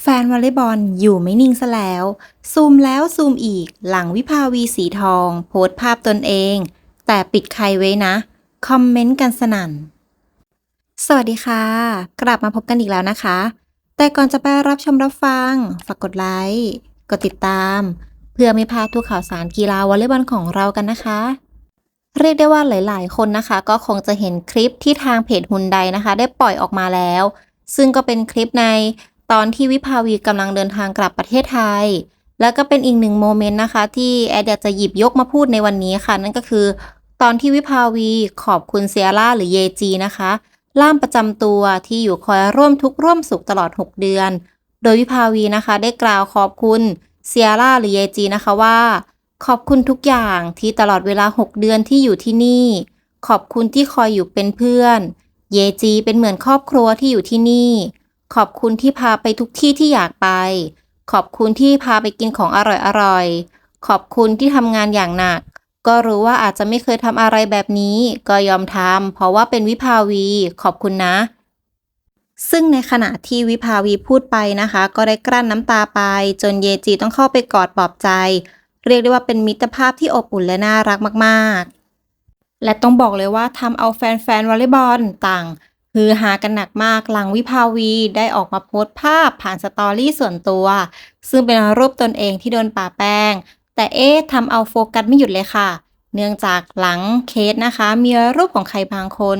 แฟนวอลเลย์บอลอยู่ไม่นิ่งซะแล้ว ซูมแล้วซูมอีกหลังวิภาวีสีทอง โพสภาพตนเอง แต่ปิดใครไว้นะ คอมเมนต์กันสนั่น สวัสดีค่ะ กลับมาพบกันอีกแล้วนะคะ แต่ก่อนจะไปรับชมรับฟัง ฝากกดไลค์กดติดตาม เพื่อไม่พลาดทุกข่าวสารกีฬาวอลเลย์บอลของเรากันนะคะ เรียกได้ว่าหลาย ๆ คนนะคะ ก็คงจะเห็นคลิปที่ทางเพจฮุนไดนะคะ ได้ปล่อยออกมาแล้ว ซึ่งก็เป็นคลิปใน ตอนที่วิภาวีกำลังเดินทางกลับประเทศไทย แล้วก็เป็นอีกหนึ่งโมเมนต์นะคะ ที่แอดอยากจะหยิบยกมาพูดในวันนี้ค่ะ นั่นก็คือ ตอนที่วิภาวีขอบคุณเซียร่าหรือเยจีนะคะ ล่ามประจำตัวที่อยู่คอยร่วมทุกข์ร่วมสุขตลอด 6 เดือน โดยวิภาวีนะคะได้กล่าวขอบคุณเซียร่าหรือเยจีนะคะว่า ขอบคุณทุกอย่างที่ตลอดเวลา 6 เดือนที่อยู่ที่นี่ ขอบคุณที่คอยอยู่เป็นเพื่อน เยจีเป็นเหมือนครอบครัวที่อยู่ที่นี่ ขอบคุณที่พาไปทุกที่ที่อยากไป ขอบคุณที่พาไปกินของอร่อยๆขอบคุณที่ทำงานอย่างหนัก ก็รู้ว่าอาจจะไม่เคยทำอะไรแบบนี้ ก็ยอมทำเพราะว่าเป็นวิภาวี ขอบคุณนะ ซึ่งในขณะที่วิภาวีพูดไปนะคะ ก็ได้กลั้นน้ำตาไป จนเยจีต้องเข้าไปกอดปลอบใจ เรียกได้ว่าเป็นมิตรภาพที่อบอุ่นและน่ารักมาก ๆ และต้องบอกเลยว่าทำเอาแฟนๆวอลเลย์บอลต่าง ฮือฮากันหนักมากหลังวิภาวีได้ออกมาโพสต์ภาพผ่านสตอรี่ส่วนตัว ซึ่งเป็นรูปตนเองที่โดนป่าแป้ง แต่เอ๊ะทำเอาโฟกัสไม่หยุดเลยค่ะ เนื่องจากหลังเคสนะคะ มีรูปของใครบางคน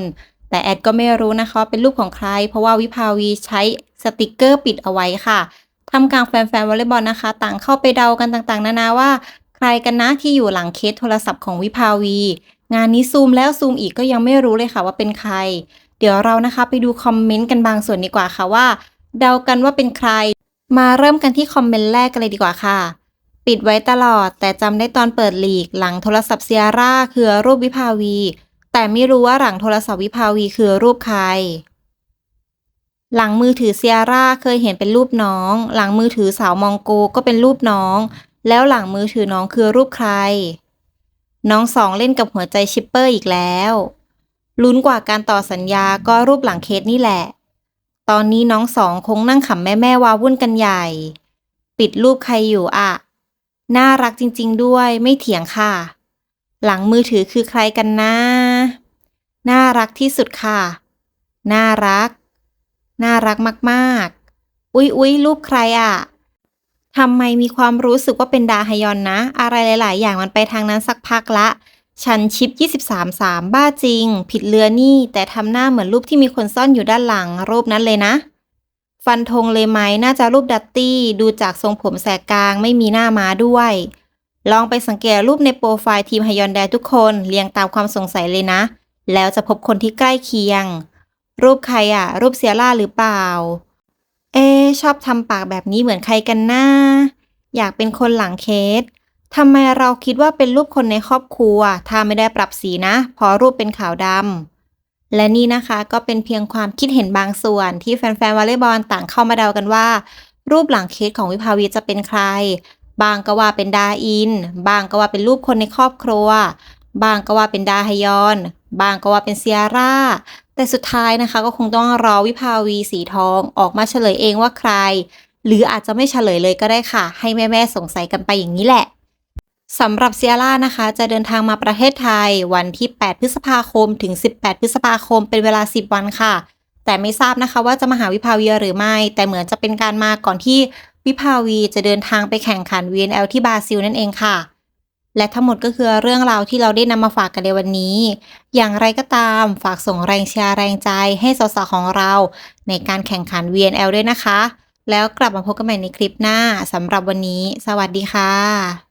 แต่แอดก็ไม่รู้นะคะเป็นรูปของใคร เพราะว่าวิภาวีใช้สติกเกอร์ปิดเอาไว้ค่ะทำกลางแฟนๆวอลเลย์บอลนะคะ ต่างเข้าไปเดากันต่างๆ นานาว่า ใครกันนะที่อยู่หลังเคสโทรศัพท์ของวิภาวี งานนี้ซูมแล้วซูมอีกก็ยังไม่รู้เลยค่ะว่าเป็นใคร เดี๋ยวเรานะคะไปดูคอมเมนต์กันบางส่วนดีกว่าค่ะว่า เดากันว่าเป็นใคร มาเริ่มกันที่คอมเมนต์แรกกันเลยดีกว่าค่ะ ปิดไว้ตลอด แต่จำได้ตอนเปิดลีก หลังโทรศัพท์เซียร่าคือรูปวิภาวี แต่ไม่รู้ว่าหลังโทรศัพท์วิภาวีคือรูปใคร หลังมือถือเซียร่าเคยเห็นเป็นรูปน้อง หลังมือถือสาวมองโกก็เป็นรูปน้อง แล้วหลังมือถือน้องคือรูปใคร น้องสองเล่นกับหัวใจชิปเปอร์อีกแล้ว ลุ้นกว่าการต่อสัญญาก็รูปหลังเคสนี่แหละ ตอนนี้น้องสองคงนั่งขำแม่แม่วาวุ่นกันใหญ่ ปิดรูปใครอยู่อะน่ารักจริง ๆ ด้วยไม่เถียงค่ะ หลังมือถือคือใครกันนะ น่ารักที่สุดค่ะ น่ารัก น่ารักมากๆ อุ๊ยอุ๊ยรูปใครอะทำไมมีความรู้สึกว่าเป็นดาฮยอนนะ อะไรหลาย ๆ อย่างมันไปทางนั้นสักพักละ ฉันชิป 23 3 บ้าจริง ผิดเรือนี่ แต่ทำหน้าเหมือนรูปที่มีคนซ่อนอยู่ด้านหลัง รูปนั้นเลยนะ ฟันธงเลยไหมน่าจะรูปดัตตี้ ดูจากทรงผมแสกกลางไม่มีหน้าม้าด้วย ลองไปสังเกตรูปในโปรไฟล์ทีมฮยอนแดทุกคนเรียงตามความสงสัยเลยนะ แล้วจะพบคนที่ใกล้เคียง รูปใครอะรูปเซียร่าหรือเปล่า เอ๊ชอบทำปากแบบนี้เหมือนใครกันนะอยากเป็นคนหลังเคส ทำไมเราคิดว่าเป็นรูปคนในครอบครัว ถ้าไม่ได้ปรับสีนะเพราะรูปเป็นขาวดำ และนี่นะคะก็เป็นเพียงความคิดเห็นบางส่วนที่แฟนๆวอลเลย์บอลต่างเข้ามาเดากันว่า รูปหลังเคสของวิภาวีจะเป็นใคร บางก็ว่าเป็นดาอิน บางก็ว่าเป็นรูปคนในครอบครัว บางก็ว่าเป็นดาฮยอน บางก็ว่าเป็นเซียร่า แต่สุดท้ายนะคะก็คงต้องรอวิภาวีสีทองออกมาเฉลยเองว่าใคร หรืออาจจะไม่เฉลยเลยก็ได้ค่ะ ให้แม่ๆสงสัยกันไปอย่างนี้แหละ สำหรับเซียร่านะคะ จะเดินทางมาประเทศไทย วันที่ 8 พฤษภาคมถึง 18 พฤษภาคมเป็นเวลา 10 วันค่ะ แต่ไม่ทราบนะคะว่าจะมาหาวิภาวีหรือไม่ แต่เหมือนจะเป็นการมาก่อนที่วิภาวีจะเดินทางไปแข่งขัน VNL ที่บราซิลนั่นเองค่ะ และทั้งหมดก็คือเรื่องราวที่เราได้นำมาฝากกันในวันนี้ อย่างไรก็ตามฝากส่งแรงเชียร์แรงใจให้สาวๆของเรา ในการแข่งขัน VNL ด้วยนะคะ แล้วกลับมาพบกันใหม่ในคลิปหน้าสำหรับวันนี้ สวัสดีค่ะ